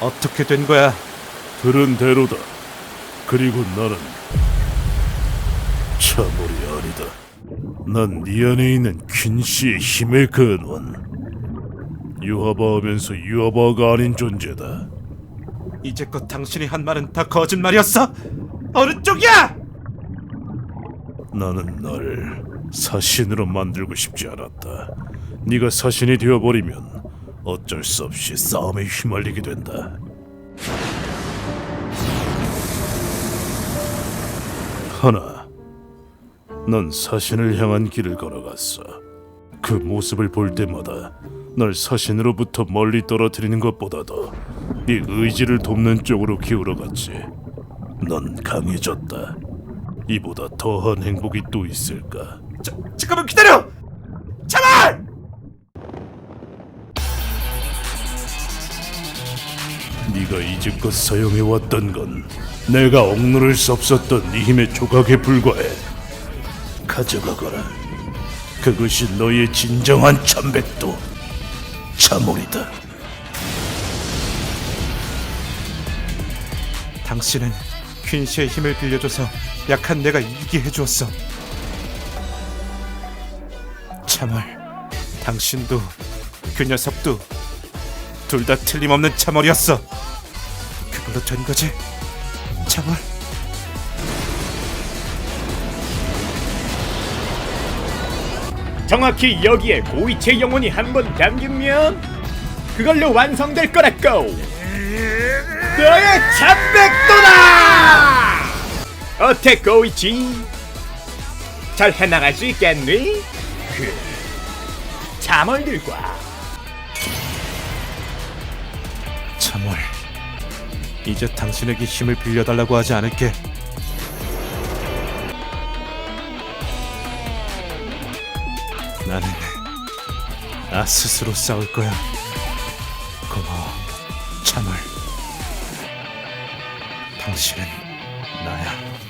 어떻게 된 거야? 들은 대로다. 그리고 나는 참으리 아니다. 난 네 안에 있는 퀸 씨의 힘의 근원. 유하바하면서 유하바가 아닌 존재다. 이제껏 당신이 한 말은 다 거짓말이었어? 어느 쪽이야? 나는 널 사신으로 만들고 싶지 않았다. 네가 사신이 되어버리면 어쩔 수 없이 싸움에 휘말리게 된다. 하나, 넌 사신을 향한 길을 걸어갔어. 그 모습을 볼 때마다 널 사신으로부터 멀리 떨어뜨리는 것보다도 네 의지를 돕는 쪽으로 기울어갔지. 넌 강해졌다. 이보다 더한 행복이 또 있을까? 자, 잠깐만 기다려! 네가 이제껏 사용해왔던 건 내가 억누를 수 없었던 네 힘의 조각에 불과해. 가져가거라. 그것이 너의 진정한 참백도 참오리다. 당신은 퀸시의 힘을 빌려줘서 약한 내가 이기게 해주었어. 참을, 당신도 그 녀석도 둘 다 틀림없는 참얼이었어. 그걸로 된 거지, 참얼. 정확히 여기에 고이체 영혼이 한 번 담기면 그걸로 완성될 거라고 너의 참백도다 어때 고이치 잘 해나갈 수 있겠니? 그 참얼들과 참얼. 이제 당신에게 힘을 빌려달라고 하지 않을게. 나는 나 스스로 싸울 거야. 고마워, 참을. 당신은 나야.